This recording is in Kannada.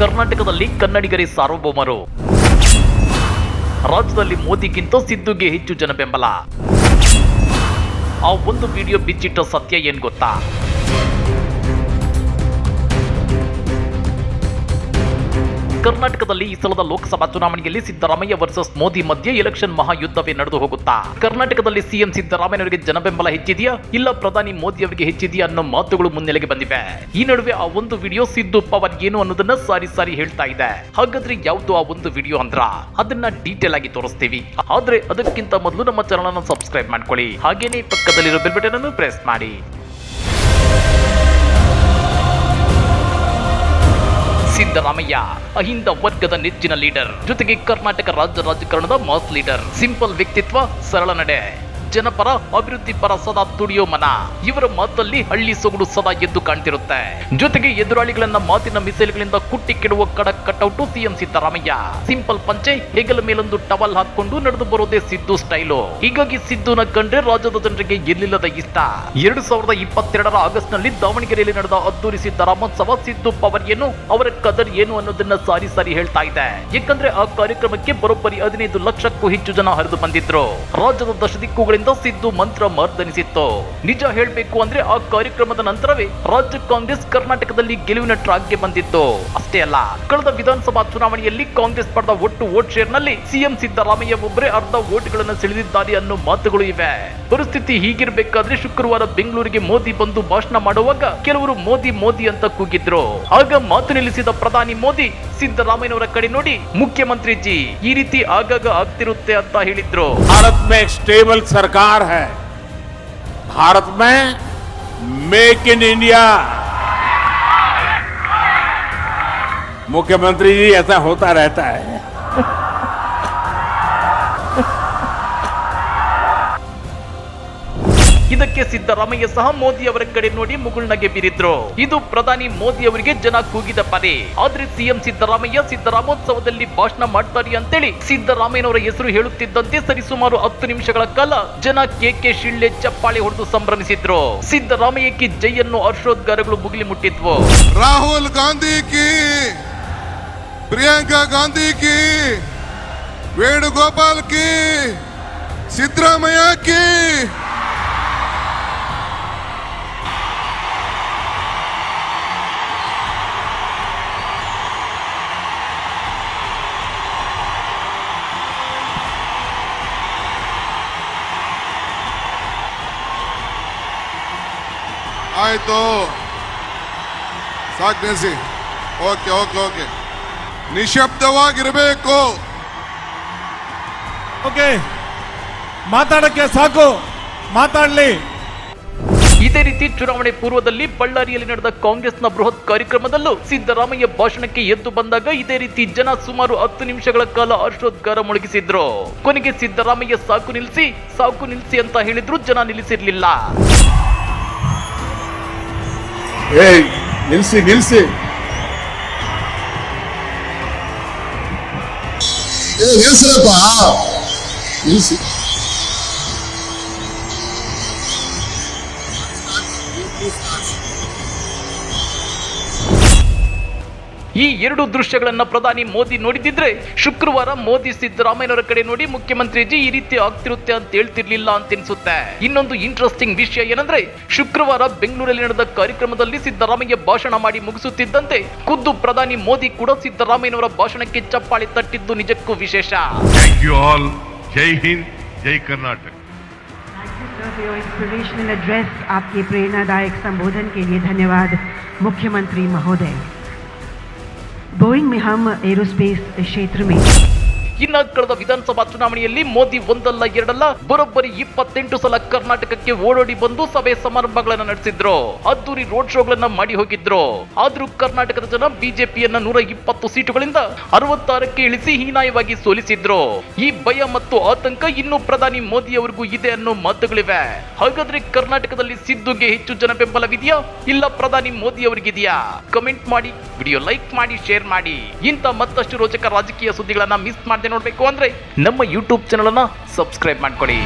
ಕರ್ನಾಟಕದಲ್ಲಿ ಕನ್ನಡಿಗರೇ ಸಾರ್ವಭೌಮರು. ರಾಜ್ಯದಲ್ಲಿ ಮೋದಿಗಿಂತ ಸಿದ್ದುಗೆ ಹೆಚ್ಚು ಜನ ಬೆಂಬಲ ಆ ಒಂದು ವಿಡಿಯೋ ಬಿಚ್ಚಿಟ್ಟ ಸತ್ಯ ಏನ್ ಗೊತ್ತಾ? ಕರ್ನಾಟಕದಲ್ಲಿ ಈ ಸಲದ ಲೋಕಸಭಾ ಚುನಾವಣೆಯಲ್ಲಿ ಸಿದ್ದರಾಮಯ್ಯ ವರ್ಸಸ್ ಮೋದಿ ಮಧ್ಯೆ ಎಲೆಕ್ಷನ್ ಮಹಾಯುದ್ಧವೇ ನಡೆದು ಹೋಗುತ್ತಾ? ಕರ್ನಾಟಕದಲ್ಲಿ ಸಿಎಂ ಸಿದ್ದರಾಮಯ್ಯನವರಿಗೆ ಜನಬೆಂಬಲ ಹೆಚ್ಚಿದೆಯಾ? ಇಲ್ಲ ಪ್ರಧಾನಿ ಮೋದಿ ಅವರಿಗೆ ಹೆಚ್ಚಿದೆಯಾ ಅನ್ನೋ ಮಾತುಗಳು ಮುನ್ನೆಲೆಗೆ ಬಂದಿವೆ. ಈ ನಡುವೆ ಆ ಒಂದು ವಿಡಿಯೋ ಸಿದ್ದು ಪವರ್ ಏನು ಅನ್ನೋದನ್ನ ಸಾರಿ ಸಾರಿ ಹೇಳ್ತಾ ಇದೆ. ಹಾಗಾದ್ರೆ ಯಾವ್ದು ಆ ಒಂದು ವಿಡಿಯೋ ಅಂದ್ರ? ಅದನ್ನ ಡೀಟೇಲ್ ಆಗಿ ತೋರಿಸ್ತೀವಿ. ಆದ್ರೆ ಅದಕ್ಕಿಂತ ಮೊದಲು ನಮ್ಮ ಚಾನಲ್ ಅನ್ನು ಸಬ್ಸ್ಕ್ರೈಬ್ ಮಾಡ್ಕೊಳ್ಳಿ. ಹಾಗೇನೆ ಪಕ್ಕದಲ್ಲಿರೋ ಬೆಲ್ ಬಟನ್ ಅನ್ನು ಪ್ರೆಸ್ ಮಾಡಿ. ಸಿದ್ದರಾಮಯ್ಯ ಅಹಿಂದ ವರ್ಗದ ನೆಚ್ಚಿನ ಲೀಡರ್ ಜೊತೆಗೆ ಕರ್ನಾಟಕ ರಾಜ್ಯ ರಾಜಕಾರಣದ ಮಾಸ್ ಲೀಡರ್ ಸಿಂಪಲ್ ವ್ಯಕ್ತಿತ್ವ, ಸರಳ ನಡೆ. ಜನಪರ, ಅಭಿವೃದ್ಧಿ ಪರ ಸದಾ ತುಡಿಯೋ ಮನ. ಇವರ ಮಾತಲ್ಲಿ ಹಳ್ಳಿ ಸೊಗಡು ಸದಾ ಎದ್ದು ಕಾಣ್ತಿರುತ್ತೆ. ಜೊತೆಗೆ ಎದುರಾಳಿಗಳನ್ನ ಮಾತಿನ ಮಿಸೈಲ್ಗಳಿಂದ ಕುಟ್ಟಿ ಕೆಡುವ ಕಡಕ್ ಕಟೌಟು ಸಿಎಂ ಸಿದ್ದರಾಮಯ್ಯ. ಸಿಂಪಲ್ ಪಂಚೆ, ಹೆಗಲ ಮೇಲೊಂದು ಟವಲ್ ಹಾಕೊಂಡು ನಡೆದು ಬರೋದೇ ಸಿದ್ದು ಸ್ಟೈಲು. ಹೀಗಾಗಿ ಸಿದ್ದುನ ಕಂಡ್ರೆ ರಾಜ್ಯದ ಜನರಿಗೆ ಎಲ್ಲಿಲ್ಲದ ಇಷ್ಟ. ಎರಡು ಸಾವಿರದ ಇಪ್ಪತ್ತೆರಡರ ಆಗಸ್ಟ್ನಲ್ಲಿ ದಾವಣಗೆರೆಯಲ್ಲಿ ನಡೆದ ಅದ್ದೂರಿ ಸಿದ್ದರಾಮೋತ್ಸವ ಸಿದ್ದು ಪವರ್ ಏನು, ಅವರ ಕದರ್ ಏನು ಅನ್ನೋದನ್ನ ಸಾರಿ ಸಾರಿ ಹೇಳ್ತಾ ಇದೆ. ಯಾಕಂದ್ರೆ ಆ ಕಾರ್ಯಕ್ರಮಕ್ಕೆ ಬರೋಬ್ಬರಿ ಹದಿನೈದು ಲಕ್ಷಕ್ಕೂ ಹೆಚ್ಚು ಜನ ಹರಿದು ಬಂದಿದ್ರು. ರಾಜ್ಯದ ದಶ ದಿಕ್ಕುಗಳಿಂದ ಸಿದ್ದು ಮಂತ್ರ ಮರ್ದನಿಸಿತ್ತು? ನಿಜ ಹೇಳಬೇಕು ಅಂದ್ರೆ ಆ ಕಾರ್ಯಕ್ರಮದ ನಂತರವೇ ರಾಜ್ಯ ಕಾಂಗ್ರೆಸ್ ಕರ್ನಾಟಕದಲ್ಲಿ ಗೆಲುವಿನ ಟ್ರಾಕ್ಗೆ ಬಂದಿತ್ತು? ಅಷ್ಟೇ ಅಲ್ಲ, ಕಳೆದ ವಿಧಾನಸಭಾ ಚುನಾವಣೆಯಲ್ಲಿ ಕಾಂಗ್ರೆಸ್ ಪಡೆದ ಒಟ್ಟು ವೋಟ್ ಶೇರ್ನಲ್ಲಿ ಸಿಎಂ ಸಿದ್ದರಾಮಯ್ಯ ಒಬ್ಬರೇ ಅರ್ಧ ವೋಟ್ಗಳನ್ನು ಸೆಳೆದಿದ್ದಾರೆ ಅನ್ನೋ ಮಾತುಗಳು ಇವೆ. ಪರಿಸ್ಥಿತಿ ಹೀಗಿರ್ಬೇಕಾದ್ರೆ ಶುಕ್ರವಾರ ಬೆಂಗಳೂರಿಗೆ ಮೋದಿ ಬಂದು ಭಾಷಣ ಮಾಡುವಾಗ ಕೆಲವರು ಮೋದಿ ಮೋದಿ ಅಂತ ಕೂಗಿದ್ರು. ಆಗ ಮಾತು ನಿಲ್ಲಿಸಿದ ಪ್ರಧಾನಿ ಮೋದಿ ಸಿದ್ದರಾಮಯ್ಯನವರ ಕಡೆ ನೋಡಿ ಮುಖ್ಯಮಂತ್ರಿ ಜಿ ಈ ರೀತಿ ಆಗಾಗ ಆಗ್ತಿರುತ್ತೆ ಅಂತ ಹೇಳಿದ್ರು भारत में एक स्टेबल सरकार है भारत में मेक इन इंडिया मुख्यमंत्री जी ऐसा होता रहता है ಇದಕ್ಕೆ ಸಿದ್ದರಾಮಯ್ಯ ಸಹ ಮೋದಿ ಅವರ ಕಡೆ ನೋಡಿ ಮುಗುಳ್ನಗೆ ಬೀರಿದ್ರು. ಇದು ಪ್ರಧಾನಿ ಮೋದಿ ಅವರಿಗೆ ಜನ ಕೂಗಿದ ಪದೇ. ಆದ್ರೆ ಸಿಎಂ ಸಿದ್ದರಾಮಯ್ಯ ಸಿದ್ದರಾಮೋತ್ಸವದಲ್ಲಿ ಭಾಷಣ ಮಾಡ್ತಾರೆ ಅಂತೇಳಿ ಸಿದ್ದರಾಮಯ್ಯನವರ ಹೆಸರು ಹೇಳುತ್ತಿದ್ದಂತೆ ಸರಿಸುಮಾರು ಹತ್ತು ನಿಮಿಷಗಳ ಕಾಲ ಜನ ಕೆ ಕೆ ಶಿಳ್ಳೆ ಚಪ್ಪಾಳೆ ಹೊಡೆದು ಸಂಭ್ರಮಿಸಿದ್ರು. ಸಿದ್ದರಾಮಯ್ಯಕ್ಕೆ ಜೈಯನ್ನು ಹರ್ಷೋದ್ಗಾರಗಳು ಮುಗಿಲಿ ಮುಟ್ಟಿದ್ವು. ರಾಹುಲ್ ಗಾಂಧಿ ಪ್ರಿಯಾಂಕಾ ಗಾಂಧಿ ಕಿ, ವೇಣುಗೋಪಾಲ್ ಕಿ, ಸಿದ್ದರಾಮಯ್ಯ ಕಿ. ಆಯ್ತು. ಸಾಕು ನಿಲ್ಲಿಸಿ ಓಕೆ ಓಕೆ ಓಕೆ. ನಿಶಬ್ದವಾಗಿರಬೇಕು. ಓಕೆ. ಮಾತಾಡಕ್ಕೆ ಸಾಕು. ಮಾತಾಡ್ಲಿ. ಇದೇ ರೀತಿ ಚುನಾವಣೆ ಪೂರ್ವದಲ್ಲಿ ಬಳ್ಳಾರಿಯಲ್ಲಿ ನಡೆದ ಕಾಂಗ್ರೆಸ್ನ ಬೃಹತ್ ಕಾರ್ಯಕ್ರಮದಲ್ಲೂ ಸಿದ್ದರಾಮಯ್ಯ ಭಾಷಣಕ್ಕೆ ಎದ್ದು ಬಂದಾಗ ಇದೇ ರೀತಿ ಜನ ಸುಮಾರು ಹತ್ತು ನಿಮಿಷಗಳ ಕಾಲ ಹರ್ಷೋದ್ಗಾರ ಮೊಳಗಿಸಿದ್ರು. ಕೊನೆಗೆ ಸಿದ್ದರಾಮಯ್ಯ ಸಾಕು ನಿಲ್ಲಿಸಿ ಸಾಕು ನಿಲ್ಲಿಸಿ ಅಂತ ಹೇಳಿದ್ರು ಜನ ನಿಲ್ಲಿಸಿರ್ಲಿಲ್ಲ. ஏய் நில்சு நில்சு. நில்சுலப்பா நில்சு. ಈ ಎರಡು ದೃಶ್ಯಗಳನ್ನ ಪ್ರಧಾನಿ ಮೋದಿ ನೋಡಿದಿದ್ರೆ ಶುಕ್ರವಾರ ಮೋದಿ ಸಿದ್ದರಾಮಯ್ಯನವರ ಕಡೆ ನೋಡಿ ಮುಖ್ಯಮಂತ್ರಿಜಿ ಈ ರೀತಿ ಆಗ್ತಿರುತ್ತೆ ಅಂತ ಹೇಳ್ತಿರ್ಲಿಲ್ಲ ಅಂತ ಅನ್ಸುತ್ತೆ ಇನ್ನೊಂದು ಇಂಟ್ರೆಸ್ಟಿಂಗ್ ವಿಷಯ ಏನಂದ್ರೆ ಶುಕ್ರವಾರ ಬೆಂಗಳೂರಲ್ಲಿ ನಡೆದ ಕಾರ್ಯಕ್ರಮದಲ್ಲಿ ಸಿದ್ದರಾಮಯ್ಯ ಭಾಷಣ ಮಾಡಿ ಮುಗಿಸುತ್ತಿದ್ದಂತೆ ಖುದ್ದು ಪ್ರಧಾನಿ ಮೋದಿ ಕೂಡ ಸಿದ್ದರಾಮಯ್ಯನವರ ಭಾಷಣಕ್ಕೆ ಚಪ್ಪಾಳೆ ತಟ್ಟಿದ್ದು ನಿಜಕ್ಕೂ ವಿಶೇಷ Thank you all. Jai Hind, Jai Karnataka. Thank you, sir, for your inspirational address. आपके प्रेरणादायक संबोधन के लिए धन्यवाद मुख्यमंत्री महोदय बोइंग में हम एरोस्पेस क्षेत्र में। ಕಳೆದ ವಿಧಾನಸಭಾ ಚುನಾವಣೆಯಲ್ಲಿ ಮೋದಿ ಒಂದಲ್ಲ ಎರಡಲ್ಲ, ಬರೋಬ್ಬರಿ ಇಪ್ಪತ್ತೆಂಟು ಸಲ ಕರ್ನಾಟಕಕ್ಕೆ ಓಡೋಡಿ ಬಂದು ಸಭೆ ಸಮಾರಂಭಗಳನ್ನ ನಡೆಸಿದ್ರು. ಅದ್ದೂರಿ ರೋಡ್ ಶೋಗಳನ್ನ ಮಾಡಿ ಹೋಗಿದ್ರು. ಆದ್ರೂ ಕರ್ನಾಟಕದ ಜನ ಬಿಜೆಪಿಯನ್ನ ನೂರ ಇಪ್ಪತ್ತು ಸೀಟುಗಳಿಂದ ಅರವತ್ತಾರಕ್ಕೆ ಇಳಿಸಿ ಹೀನಾಯವಾಗಿ ಸೋಲಿಸಿದ್ರು. ಈ ಭಯ ಮತ್ತು ಆತಂಕ ಇನ್ನು ಪ್ರಧಾನಿ ಮೋದಿ ಅವರಿಗೂ ಇದೆ ಅನ್ನೋ ಮಾತುಗಳಿವೆ. ಹಾಗಾದ್ರೆ ಕರ್ನಾಟಕದಲ್ಲಿ ಸಿದ್ದುಗೆ ಹೆಚ್ಚು ಜನ ಬೆಂಬಲವಿದೆಯಾ ಇಲ್ಲ ಪ್ರಧಾನಿ ಮೋದಿ ಅವರಿಗಿದೆಯಾ ಕಮೆಂಟ್ ಮಾಡಿ, ವಿಡಿಯೋ ಲೈಕ್ ಮಾಡಿ, ಶೇರ್ ಮಾಡಿ. ಇಂಥ ಮತ್ತಷ್ಟು ರೋಚಕ ರಾಜಕೀಯ ಸುದ್ದಿಗಳನ್ನ ಮಿಸ್ ಮಾಡದೆ ನೋಡ್ಬೇಕು ಅಂದರೆ ನಮ್ಮ ಯೂಟ್ಯೂಬ್ ಚಾನಲನ್ನು ಸಬ್ಸ್ಕ್ರೈಬ್ ಮಾಡ್ಕೊಳ್ಳಿ